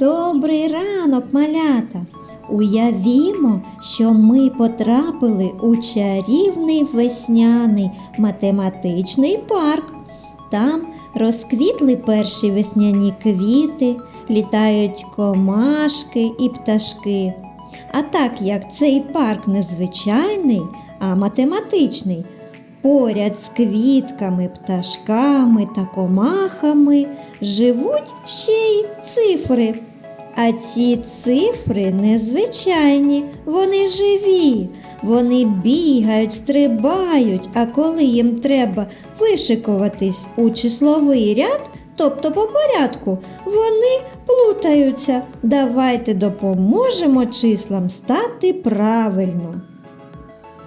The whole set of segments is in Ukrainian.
Добрий ранок, малята! Уявімо, що ми потрапили у чарівний весняний математичний парк. Там розквітли перші весняні квіти, літають комашки і пташки. А так як цей парк не звичайний, а математичний, поряд з квітками, пташками та комахами живуть ще й цифри. А ці цифри незвичайні, вони живі, вони бігають, стрибають, а коли їм треба вишикуватись у числовий ряд, тобто по порядку, вони плутаються. Давайте допоможемо числам стати правильно.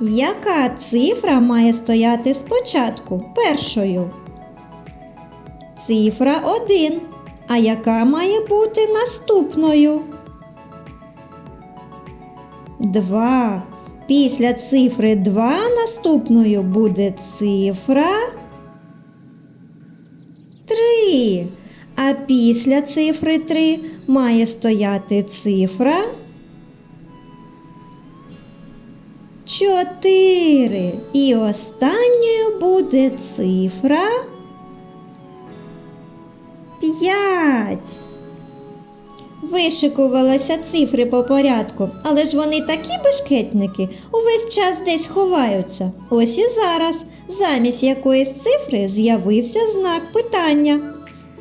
Яка цифра має стояти спочатку першою? Цифра 1. А яка має бути наступною? 2. Після цифри 2 наступною буде цифра 3. А після цифри 3 має стояти цифра 4. І останньою буде цифра 5. Вишикувалися цифри по порядку, але ж вони такі бешкетники, увесь час десь ховаються. Ось і зараз, замість якоїсь цифри з'явився знак питання.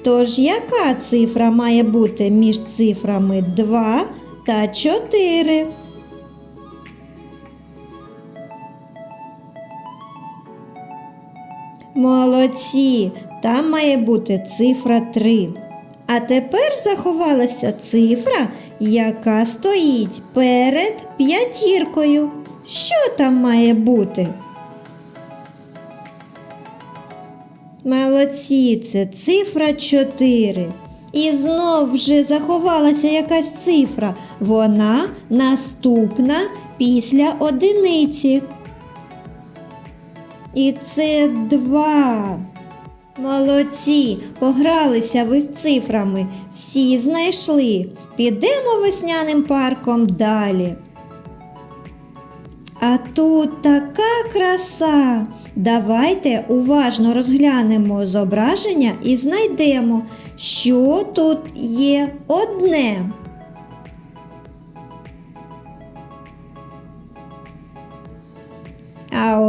Тож яка цифра має бути між цифрами 2 та 4? Молодці, там має бути цифра 3. А тепер заховалася цифра, яка стоїть перед п'ятіркою. Що там має бути? Молодці, це цифра 4. І знов вже заховалася якась цифра. Вона наступна після одиниці. І це два. Молодці, погралися ви з цифрами, всі знайшли. Підемо весняним парком далі. А тут така краса. Давайте уважно розглянемо зображення і знайдемо, що тут є одне.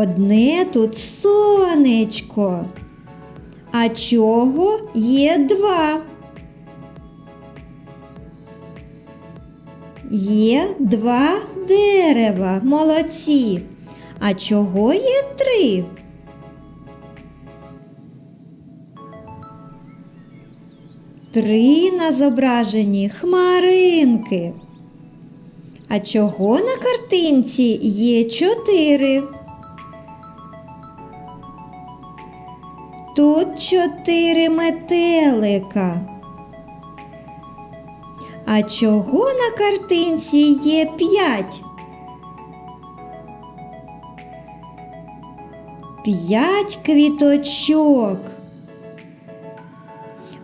Одне тут сонечко. А чого є два? Є два дерева, молодці. А чого є три? Три на зображенні хмаринки. А чого на картинці є чотири? Тут чотири метелика. А чого на картинці є п'ять? П'ять квіточок.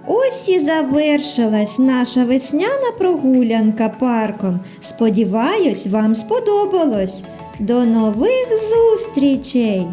Ось і завершилась наша весняна прогулянка парком. Сподіваюсь, вам сподобалось. До нових зустрічей!